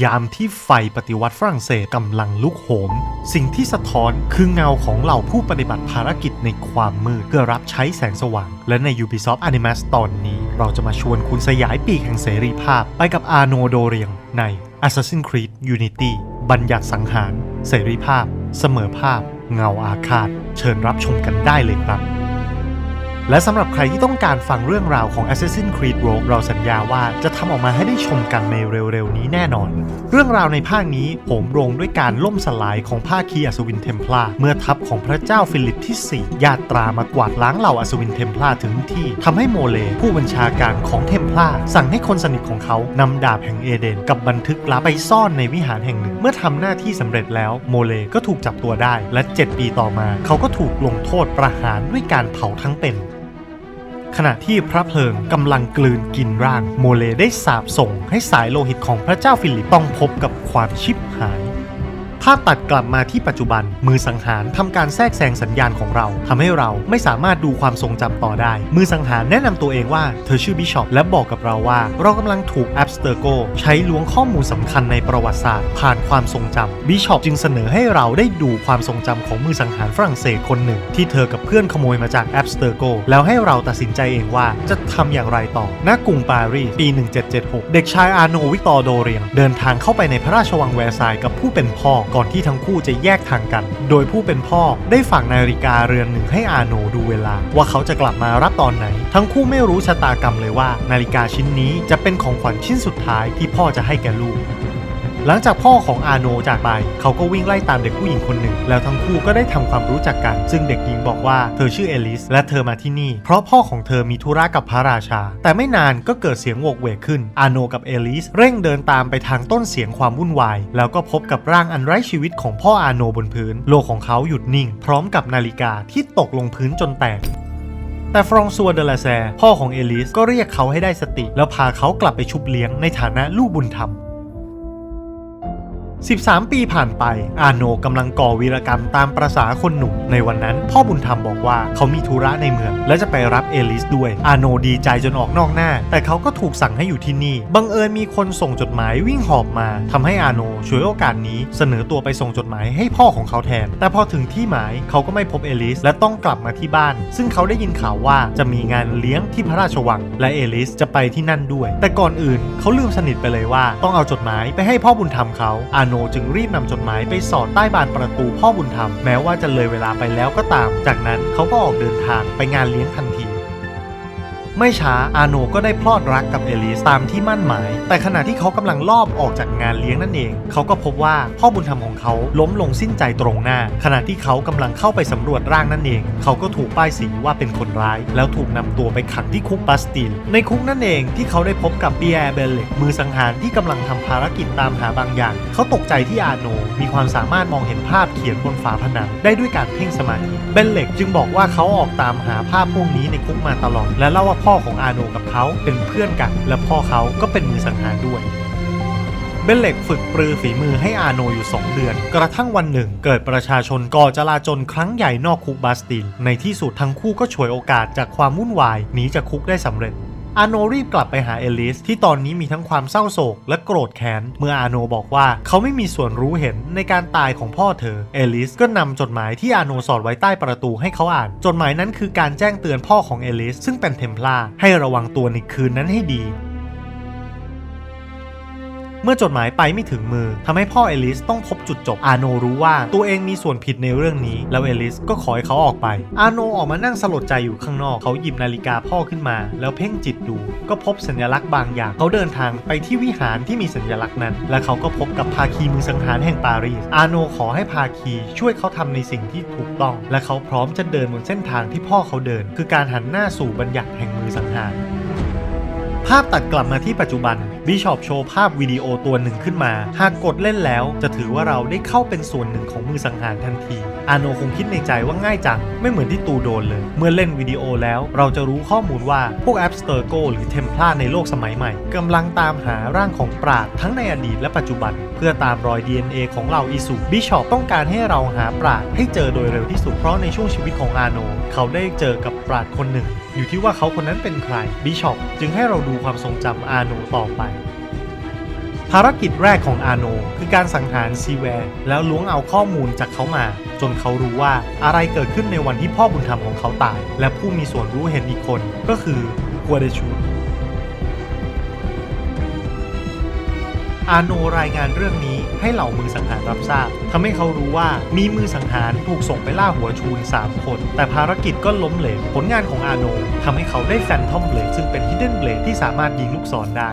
ยามที่ไฟปฏิวัติฝรั่งเศสกำลังลุกโหม สิ่งที่สะท้อนคือเงาของเหล่าผู้ปฏิบัติภารกิจในความมืดเพื่อรับใช้แสงสว่าง และใน Ubisoft Animus ตอนนี้ เราจะมาชวนคุณสยายปีกแห่งเสรีภาพ ไปกับอาโนโดเรียงใน Assassin's Creed Unity บัญญัติสังหาร เสรีภาพ เสมอภาพ เงาอาฆาต เชิญรับชมกันได้เลยครับ และสำหรับใครที่ต้องการฟังเรื่องราวของ Assassin's Creed Rogue เราสัญญาว่าจะทำออกมาให้ได้ชมกันในเร็วๆ นี้แน่นอน เรื่องราวในภาคนี้โหมโรงด้วยการล่มสลายของภาคีอัศวินเทมพลาเมื่อทัพของพระเจ้าฟิลิปที่ 4 ญาตรามากวาดล้างเหล่าอัศวินเทมพลาถึงที่ทำให้โมเล ผู้บัญชาการของเทมพลาสั่งให้คนสนิทของเขานำดาบแห่งเอเดน กับบันทึกลับไปซ่อนในวิหารแห่งหนึ่ง เมื่อทำหน้าที่สำเร็จแล้วโมเลก็ถูกจับตัวได้ และ 7 ปีต่อมา เขาก็ถูกลงโทษประหารด้วยการเผาทั้งเป็น ขณะที่พระเพลิงกำลังกลืนกินร่าง โมเลได้สาบส่งให้สายโลหิตของพระเจ้าฟิลิปต้องพบกับความชิบหาย ภาพตัดกลับมาที่ปัจจุบัน มือสังหารทำการแทรกแซงสัญญาณของเราทำให้เราไม่สามารถดูความทรงจำต่อได้ มือสังหารแนะนำตัวเองว่าเธอชื่อบิชอปและบอกกับเราว่า เรากำลังถูกแอปสเตอร์โกใช้ล้วงข้อมูลสำคัญในประวัติศาสตร์ ผ่านความทรงจำบิชอปจึงเสนอให้เราได้ดูความทรงจำของมือสังหารฝรั่งเศสคนหนึ่ง ที่เธอกับเพื่อนขโมยมาจากแอปสเตอร์โกแล้วให้เราตัดสินใจเองว่าจะทำอย่างไรต่อณกรุงปารีสปี 1776 เด็กชายอาโนวิตอร์โดเรียง เดินทางเข้าไปในพระราชวังแวร์ซายกับผู้เป็นพ่อก่อนที่ทั้งคู่จะแยกทางกัน โดยผู้เป็นพ่อได้ฝากนาฬิกาเรือนหนึ่งให้อาโนดูเวลา ว่าเขาจะกลับมารับตอนไหน ทั้งคู่ไม่รู้ชะตากรรมเลยว่า นาฬิกาชิ้นนี้จะเป็นของขวัญชิ้นสุดท้ายที่พ่อจะให้แก่ลูก หลังจากพ่อของอาโนจากไป เขาก็วิ่งไล่ตามเด็กผู้หญิงคนหนึ่ง แล้วทั้งคู่ก็ได้ทำความรู้จักกัน ซึ่งเด็กหญิงบอกว่าเธอชื่อเอลิส และเธอมาที่นี่ เพราะพ่อของเธอมีธุระกับพระราชา แต่ไม่นานก็เกิดเสียงโวกเวกขึ้น อาโนกับเอลิส เร่งเดินตามไปทางต้นเสียงความวุ่นวาย แล้วก็พบกับร่างอันไร้ชีวิตของพ่ออาโนบนพื้น โลกของเขาหยุดนิ่ง พร้อมกับนาฬิกาที่ตกลงพื้นจนแตกแต่ฟรองซัวเดลาแซ พ่อของเอลิสก็เรียกเขาให้ได้สติ แล้วพาเขากลับไปชุบเลี้ยงในฐานะลูกบุญธรรม 13 ปีผ่านไป อาโนกำลังก่อวีรกรรมตามประษาคนหนุ่ม ในวันนั้น พ่อบุญธรรมบอกว่าเขามีธุระในเมือง และจะไปรับเอลิสด้วย อาโนดีใจจนออกนอกหน้า แต่เขาก็ถูกสั่งให้อยู่ที่นี่ บังเอิญมีคนส่งจดหมายวิ่งหอบมาทำให้อาโนช่วยโอกาสนี้เสนอตัวไปส่งจดหมายให้พ่อของเขาแทน แต่พอถึงที่หมายเขาก็ไม่พบเอลิส และต้องกลับมาที่บ้าน ซึ่งเขาได้ยินข่าวว่าจะมีงานเลี้ยงที่พระราชวัง และเอลิสจะไปที่นั่นด้วย แต่ก่อนอื่นเขาลืมสนิทไปเลยว่าต้องเอาจดหมายไปให้พ่อบุญธรรมเขาอาโนนจึงรีบนำจดหมายไปสอดใต้บานประตูพ่อบุญธรรมแม้ว่าจะเลยเวลาไปแล้วก็ตาม จากนั้นเขาก็ออกเดินทางไปงานเลี้ยงทันที ไม่ช้าอาโนก็ได้พลอดรักกับเอลิสตามที่มั่นหมาย แต่ขณะที่เขากำลังลอบออกจากงานเลี้ยงนั่นเอง เขาก็พบว่าพ่อบุญธรรมของเขาล้มลงสิ้นใจตรงหน้า ขณะที่เขากำลังเข้าไปสำรวจร่างนั่นเอง เขาก็ถูกป้ายสีว่าเป็นคนร้าย แล้วถูกนำตัวไปขังที่คุกบาสติล ในคุกนั่นเองที่เขาได้พบกับเปียร์เบลเล็กมือสังหารที่กำลังทำภารกิจตามหาบางอย่าง เขาตกใจที่อาโนมีความสามารถมองเห็นภาพเขียนบนฝาผนังได้ด้วยการเพ่งสมาธิเบลเล็กจึงบอกว่าเขาออกตามหาภาพพวกนี้ในคุกมาตลอดและเล่าว่าพ่อของอาโนกับเขาเป็นเพื่อนกัน และพ่อเขาก็เป็นมือสังหารด้วย เบลเล็กฝึกปรือฝีมือให้อาโนอยู่ 2 เดือน กระทั่งวันหนึ่ง เกิดประชาชนก่อจลาจลครั้งใหญ่นอกคุกบาสติน ในที่สุดทั้งคู่ก็ฉวยโอกาสจากความวุ่นวายหนีจากคุกได้สำเร็จ อาโนรีบกลับไปหาเอลิสที่ตอนนี้มีทั้งความเศร้าโศกและโกรธแค้น เมื่ออาโนบอกว่าเขาไม่มีส่วนรู้เห็นในการตายของพ่อเธอ เอลิสก็นำจดหมายที่อาโนสอดไว้ใต้ประตูให้เขาอ่าน จดหมายนั้นคือการแจ้งเตือนพ่อของเอลิสซึ่งเป็นเทมพลาให้ระวังตัวในคืนนั้นให้ดี เมื่อจดหมายไปไม่ถึงมือทำให้พ่อเอลิสต้องพบจุดจบอาโนรู้ว่าตัวเองมีส่วนผิดในเรื่องนี้ แล้วเอลิสก็ขอให้เขาออกไป อาโนออกมานั่งสลดใจอยู่ข้างนอกเขาหยิบนาฬิกาพ่อขึ้นมา แล้วเพ่งจิตดู ก็พบสัญลักษณ์บางอย่าง เขาเดินทางไปที่วิหารที่มีสัญลักษณ์นั้น และเขาก็พบกับภาคีมือสังหารแห่งปารีส อาโนขอให้ภาคีช่วยเขาทำในสิ่งที่ถูกต้อง และเขาพร้อมจะเดินบนเส้นทางที่พ่อเขาเดิน คือการหันหน้าสู่บัญญัติแห่งมือสังหารภาพตัดกลับมาที่ปัจจุบัน บิชอปโชว์ภาพวิดีโอตัวหนึ่งขึ้นมา หากกดเล่นแล้วจะถือว่าเราได้เข้าเป็นส่วนหนึ่งของมือสังหารทันที อาโนคงคิดในใจว่าง่ายจัง ไม่เหมือนที่ตูโดนเลย เมื่อเล่นวิดีโอแล้ว เราจะรู้ข้อมูลว่าพวกแอปสเตอร์โกหรือเทมพลาในโลกสมัยใหม่กำลังตามหาร่างของปราดทั้งในอดีตและปัจจุบัน เพื่อตามรอย DNA ของเราอิสุบิชอปต้องการให้เราหาปราดให้เจอโดยเร็วที่สุดเพราะในช่วงชีวิตของอาโน เขาได้เจอกับปราดคนหนึ่ง อยู่ที่ว่าเขาคนนั้นเป็นใครบิชอปจึงให้เราดูความทรงจำอาโนต่อไป ภารกิจแรกของอาโน คือการสังหารซีแวร์แล้วล้วงเอาข้อมูลจากเขามา จนเขารู้ว่าอะไรเกิดขึ้นในวันที่พ่อบุญธรรมของเขาตาย และผู้มีส่วนรู้เห็นอีกคนก็คือกัวเดชูอาโนรายงานเรื่องนี้ให้เหล่ามือสังหารรับทราบทำให้เขารู้ว่ามีมือสังหารถูกส่งไปล่าหัวชูน 3 คน แต่ภารกิจก็ล้มเหลวผลงานของอาโนทำให้เขาได้แฟนทอมเบลดซึ่งเป็นฮิดเด้นเบลดที่สามารถยิงลูกศรได้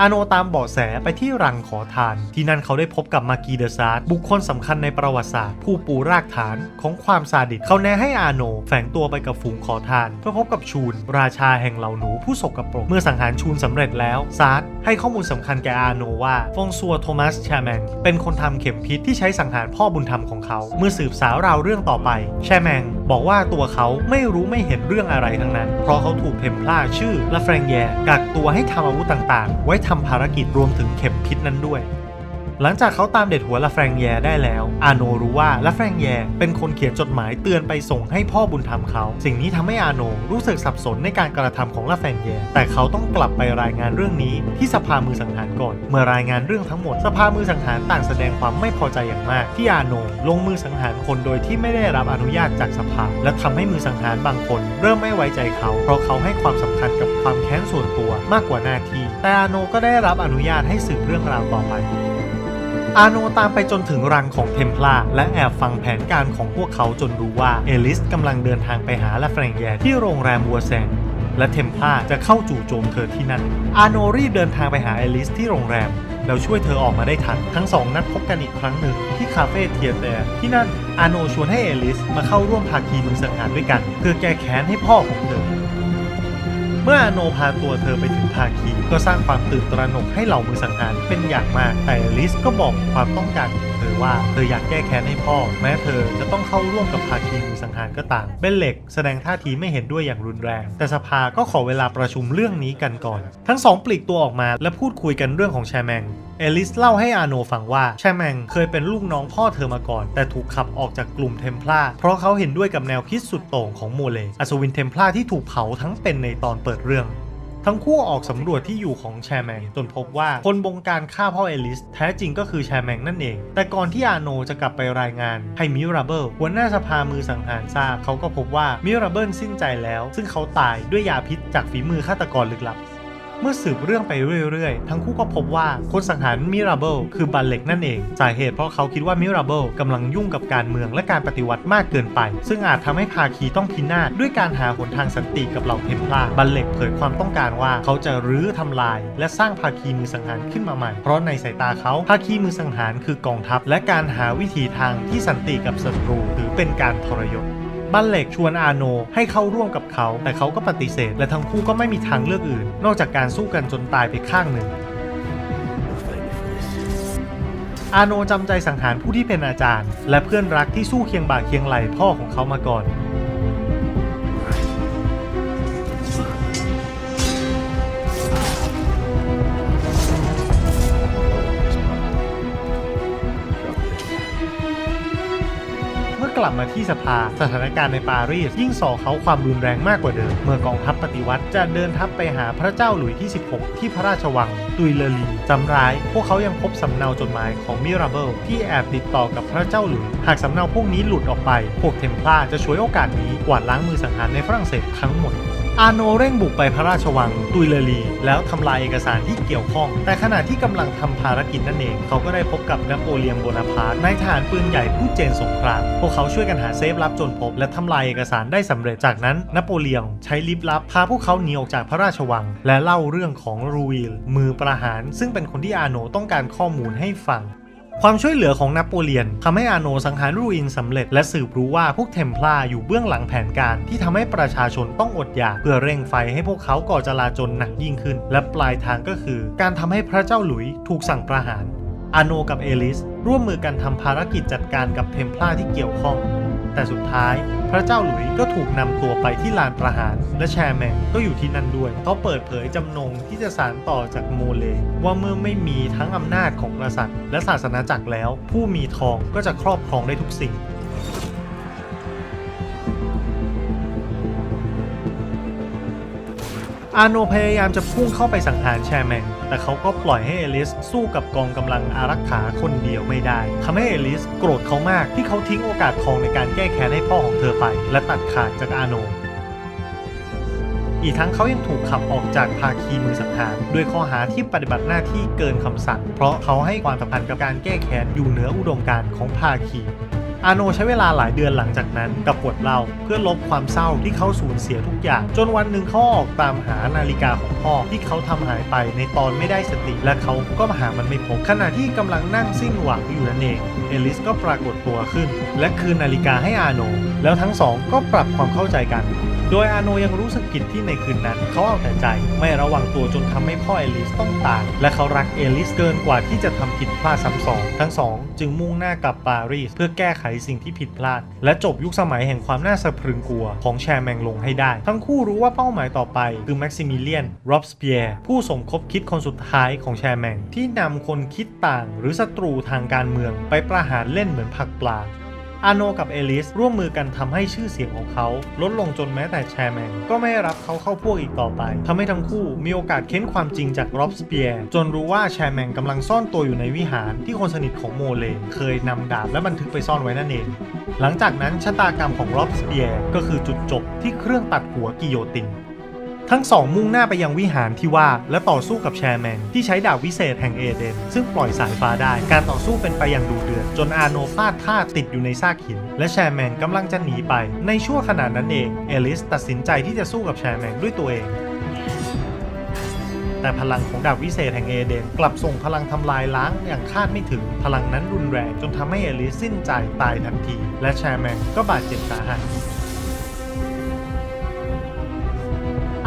อาโนตามเบาะแสไปที่รังขอทาน ที่นั่นเขาได้พบกับมากีเดซาร์บุคคลสำคัญในประวัติศาสตร์ ผู้ปูรากฐานของความซาดิสเขาแนะให้อาโนแฝงตัวไปกับฝูงขอทาน เพื่อพบกับชูน ราชาแห่งเหล่าหนูผู้สกปรก เมื่อสังหารชูนสำเร็จแล้วซาร์ให้ข้อมูลสำคัญแก่อาโนว่าฟงซัวโทมัสแชแมงเป็นคนทำเข็มพิษที่ใช้สังหารพ่อบุญธรรมของเขา เมื่อสืบสาวราวเรื่องต่อไป แชแมงบอกว่าตัวเขาไม่รู้ไม่เห็นเรื่องอะไรทั้งนั้น เพราะเขาถูกเทมพลาชื่อแลาแฟรงแยกักตัวให้ทำอาวุธต่างๆ ไว้ทำภารกิจรวมถึงเข็มพิษนั้นด้วย หลังจากเขาตามเด็ดหัวลาแฟรงแยได้แล้ว อาโนรู้ว่าลาแฟรงแยเป็นคนเขียนจดหมายเตือนไปส่งให้พ่อบุญธรรมเขา สิ่งนี้ทำให้อาโนรู้สึกสับสนในการกระทำของลาแฟรงแยแต่เขาต้องกลับไปรายงานเรื่องนี้ที่สภามือสังหารก่อน เมื่อรายงานเรื่องทั้งหมด สภามือสังหารต่างแสดงความไม่พอใจอย่างมาก ที่อาโนลงมือสังหารคนโดยที่ไม่ได้รับอนุญาตจากสภา และทำให้มือสังหารบางคน เริ่มไม่ไว้ใจเขา เพราะเขาให้ความสำคัญกับความแค้นส่วนตัวมากกว่าหน้าที่แต่อาโนก็ได้รับอนุญาตให้สืบเรื่องราวต่อไป อาโนตามไปจนถึงรังของเทมพลาและแอบฟังแผนการของพวกเขาจนรู้ว่าเอลิสกำลังเดินทางไปหาลาแฟรงแยที่โรงแรมวัวแซงและเทมพลาจะเข้าจู่โจมเธอที่นั่น อาโนรีบเดินทางไปหาเอลิสที่โรงแรม แล้วช่วยเธอออกมาได้ทัน ทั้งสองนัดพบกันอีกครั้งหนึ่งที่คาเฟ่เทียเตอร์ที่นั่นอาโนชวนให้เอลิสมาเข้าร่วมภาคีมือสังหารด้วยกัน เพื่อแก้แค้นให้พ่อของเธอ เมื่ออโนพาตัวเธอไปถึงภาคีก็สร้างความตื่นตระหนกให้เหล่ามือสังหารเป็นอย่างมากแต่ลิสก็บอกความต้องการ ว่าเธออยากแก้แค้นให้พ่อ แม้เธอจะต้องเข้าร่วมกับภาคีมือสังหารก็ตามเบนเล็กแสดงท่าทีไม่เห็นด้วยอย่างรุนแรง แต่สภาก็ขอเวลาประชุมเรื่องนี้กันก่อน ทั้งสองปลีกตัวออกมาและพูดคุยกันเรื่องของแชแมงเอลิสเล่าให้อาโนฟังว่าแชแมงเคยเป็นลูกน้องพ่อเธอมาก่อน แต่ถูกขับออกจากกลุ่มเทมพลาเพราะเขาเห็นด้วยกับแนวคิดสุดโต่งของโมเล อัศวินเทมพลาที่ถูกเผาทั้งเป็นในตอนเปิดเรื่อง ทั้งคู่ออกสำรวจที่อยู่ของแชร์แมงจนพบว่าคนบงการฆ่าพ่อเอลิส แท้จริงก็คือแชร์แมงนั่นเอง แต่ก่อนที่อาโนจะกลับไปรายงานให้มิราเบิลหัวหน้าสภามือสังหารทราบเขาก็พบว่ามิราเบิลสิ้นใจแล้ว ซึ่งเขาตายด้วยยาพิษจากฝีมือฆาตกรลึกลับ เมื่อสืบเรื่องไปเรื่อยๆ ทั้งคู่ก็พบว่าคนสังหารมิราเบิลคือบัลเล็กนั่นเอง สาเหตุเพราะเขาคิดว่ามิราเบิลกำลังยุ่งกับการเมืองและการปฏิวัติมากเกินไป ซึ่งอาจทำให้ภาคีต้องพินาศด้วยการหาหนทางสันติกับเหล่าเทมพลาบัลเล็กเผยความต้องการว่าเขาจะรื้อทำลาย และสร้างภาคีมือสังหารขึ้นมาใหม่ เพราะในสายตาเขาภาคีมือสังหารคือกองทัพ และการหาวิธีทางที่สันติกับศัตรูถือเป็นการทรยศ บัลเล็กชวนอาโนให้เข้าร่วมกับเขา แต่เขาก็ปฏิเสธ และทั้งคู่ก็ไม่มีทางเลือกอื่น นอกจากการสู้กันจนตายไปข้างหนึ่ง อาโนจำใจสังหารผู้ที่เป็นอาจารย์ และเพื่อนรักที่สู้เคียงบ่าเคียงไหลพ่อของเขามาก่อน กลับมาที่สภาสถานการณ์ในปารีส ยิ่งส่อเขาความรุนแรงมากกว่าเดิม เมื่อกองทัพปฏิวัติจะเดินทัพไปหาพระเจ้าหลุยที่ 16 ที่พระราชวัง ตุยเลอรีจำร้าย พวกเขายังพบสำเนาจดหมายของมิราเบิลที่แอบติดต่อกับพระเจ้าหลุย หากสำเนาพวกนี้หลุดออกไป พวกเทมพลาจะช่วยโอกาสนี้กวาดล้างมือสังหารในฝรั่งเศสทั้งหมด อาโนเร่งบุกไปพระราชวังตุยเลอรี แล้วทำลายเอกสารที่เกี่ยวข้อง แต่ขณะที่กำลังทำภารกิจนั่นเอง เขาก็ได้พบกับนโปเลียนโบนาพาร์ตนายทหารปืนใหญ่ผู้เจนสงคราม พวกเขาช่วยกันหาเซฟลับจนพบ และทำลายเอกสารได้สำเร็จ จากนั้นนโปเลียนใช้ลิฟต์ลับพาพวกเขาหนีออกจากพระราชวัง และเล่าเรื่องของรูวิลมือประหาร ซึ่งเป็นคนที่อาโนต้องการข้อมูลให้ฟัง ความช่วยเหลือของนโปเลียนทำให้อาโนสังหารรูอินสำเร็จ และสืบรู้ว่าพวกเทมพลาอยู่เบื้องหลังแผนการที่ทำให้ประชาชนต้องอดอยาก เพื่อเร่งไฟให้พวกเขาก่อจลาจลหนักยิ่งขึ้น และปลายทางก็คือ การทำให้พระเจ้าหลุยถูกสั่งประหารอาโนกับเอลิส ร่วมมือกันทำภารกิจจัดการกับเทมพลาที่เกี่ยวข้อง แต่สุดท้าย พระเจ้าหลุยส์ก็ถูกนำตัวไปที่ลานประหาร และแชร์แมงก็อยู่ที่นั่นด้วย เขาเปิดเผยจำนงที่จะสานต่อจากโมเล ว่าเมื่อไม่มีทั้งอำนาจของกษัตริย์ และศาสนาจักรแล้ว ผู้มีทองก็จะครอบครองได้ทุกสิ่งออาโนพยายามจะพุ่งเข้าไปสังหารแชร์แมง แต่เขาก็ปล่อยให้เอลิสสู้กับกองกำลังอารักขาคนเดียวไม่ได้ทำให้เอลิสโกรธเขามากที่เขาทิ้งโอกาสทองในการแก้แค้นให้พ่อของเธอไป และตัดขาดจากอาโนอีกทั้งเขายังถูกขับออกจากภาคีมือสังหารด้วยข้อหาที่ปฏิบัติหน้าที่เกินคำสั่ง เพราะเขาให้ความสำคัญกับการแก้แค้นอยู่เหนืออุดมการณ์ของภาคี อาโนใช้เวลาหลายเดือนหลังจากนั้นกับบทเล่าเพื่อลบความเศร้าที่เขาสูญเสียทุกอย่าง จนวันหนึ่งเขาออกตามหานาฬิกาของพ่อที่เขาทำหายไปในตอนไม่ได้สติ และเขาก็มาหามันไม่พบขณะที่กำลังนั่งสิ้นหวังอยู่นั่นเองเอลิสก็ปรากฏตัวขึ้น และคืนนาฬิกาให้อาโน แล้วทั้งสองก็ปรับความเข้าใจกันโดยอาโนยังรู้สึกผิดที่ในคืนนั้นเขาเอาแต่ใจ ไม่ระวังตัวจนทำให้พ่อเอลิสต้องตายและเขารักเอลิสเกินกว่าที่จะทำผิดพลาดซ้ำสอง ทั้งสองจึงมุ่งหน้ากลับปารีสเพื่อแก้ไขสิ่งที่ผิดพลาด และจบยุคสมัยแห่งความน่าสะพรึงกลัวของแชร์แมงลงให้ได้ ทั้งคู่รู้ว่าเป้าหมายต่อไปคือแม็กซิมิเลียนโรบสเปียร์ผู้สมคบคิดคนสุดท้ายของแชร์แมงที่นำคนคิดต่าง หรือศัตรูทางการเมืองไปประหารเล่นเหมือนผักปลา อาโนกับเอลิสร่วมมือกันทำให้ชื่อเสียงของเขา ลดลงจนแม้แต่แชร์แมน ก็ไม่รับเขาเข้าพวกอีกต่อไปทำให้ทั้งคู่มีโอกาสเค้นความจริงจากร็อบสเปียร์จนรู้ว่าแชร์แมนกำลังซ่อนตัวอยู่ในวิหารที่คนสนิทของโมเลเคยนำดาบและบันทึกไปซ่อนไว้นั่นเอง หลังจากนั้นชะตากรรมของร็อบสเปียร์ก็คือจุดจบที่เครื่องตัดหัวกิโยติน ทั้งสองมุ่งหน้าไปยังวิหารที่ว่าและต่อสู้กับแชร์แมงที่ใช้ดาบวิเศษแห่งเอเดน ซึ่งปล่อยสายฟ้าได้ การต่อสู้เป็นไปอย่างดูเดือดจนอาโนพาดท่าติดอยู่ในซากหิน และแชร์แมงกำลังจะหนีไป ในช่วงขณะนั้นเองเอลิสตัดสินใจที่จะสู้กับแชร์แมงด้วยตัวเองแต่พลังของดาบวิเศษแห่งเอเดน กลับส่งพลังทำลายล้างอย่างคาดไม่ถึง พลังนั้นรุนแรงจนทำให้เอลิสสิ้นใจตายทันที และแชร์แมงก็บาดเจ็บสาหัส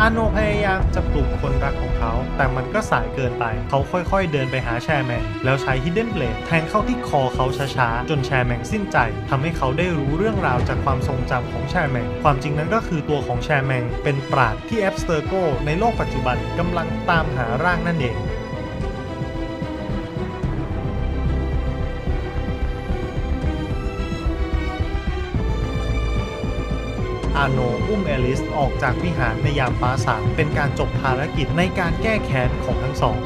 อาโนพยายามจะปลุกคนรักของเขา แต่มันก็สายเกินไป เขาค่อยๆ เดินไปหาแชร์แมงแล้วใช้ฮิดเด้นเบลดแทงเข้าที่คอเขาช้าๆ จนแชร์แมงสิ้นใจทำให้เขาได้รู้เรื่องราวจากความทรงจำของแชร์แมงความจริงนั้นก็คือตัวของแชร์แมงเป็นปราดที่แอปสเตอร์โกในโลกปัจจุบันกำลังตามหาร่างนั่นเอง อาโนอุ้มเอลิสออกจากวิหารในยามฟ้าสางเป็นการจบภารกิจในการแก้แค้นของทั้งสอง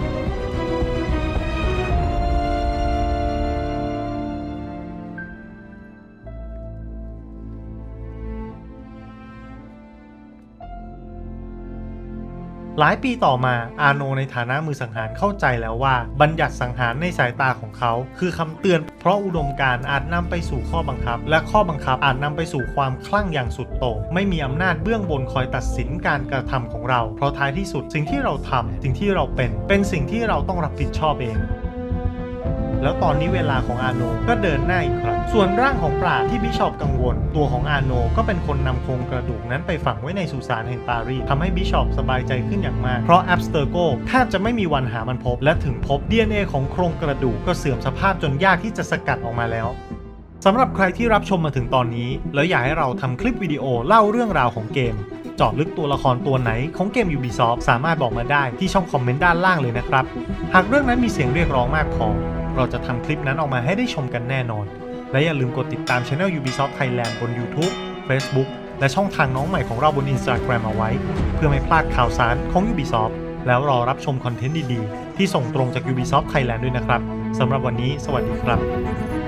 หลายปีต่อมาอาโนในฐานะมือสังหารเข้าใจแล้วว่า บัญญัติสังหารในสายตาของเขา คือคำเตือน เพราะอุดมการณ์อาจนำไปสู่ข้อบังคับ และข้อบังคับอาจนำไปสู่ความคลั่งอย่างสุดโต่งไม่มีอำนาจเบื้องบนคอยตัดสินการกระทำของเรา เพราะท้ายที่สุดสิ่งที่เราทำสิ่งที่เราเป็น เป็นสิ่งที่เราต้องรับผิดชอบเอง แล้วตอนนี้เวลาของอาโนก็เดินหน้าอีกครั้ง ส่วนร่างของปราดที่บิชอปกังวล ตัวของอาโนก็เป็นคนนำโครงกระดูกนั้นไปฝังไว้ในสุสานแห่งปารีสทำให้บิชอปสบายใจขึ้นอย่างมาก เพราะแอปสเตอร์โกแทบจะไม่มีวันหามันพบ และถึงพบ DNA ของโครงกระดูกก็เสื่อมสภาพจนยากที่จะสกัดออกมาแล้วสำหรับใครที่รับชมมาถึงตอนนี้ แล้วอยากให้เราทำคลิปวิดีโอเล่าเรื่องราวของเกมจาะลึกตัวละครตัวไหนของเกม Ubisoft สามารถบอกมาได้ที่ช่องคอมเมนต์ด้านล่างเลยนะครับ หากเรื่องนั้นมีเสียงเรียกร้องมากพอ เราจะทำคลิปนั้นออกมาให้ได้ชมกันแน่นอน และอย่าลืมกดติดตามช anel Ubisoft Thailand บน YouTube Facebook และช่องทางน้องใหม่ของเราบน Instagram เอาไว้ เพื่อไม่พลาดข่าวสารของ Ubisoft แล้วรอรับชมคอนเทนต์ดีๆ ที่ส่งตรงจาก Ubisoft Thailand ด้วยนะครับสำหรับวันนี้ สวัสดีครับ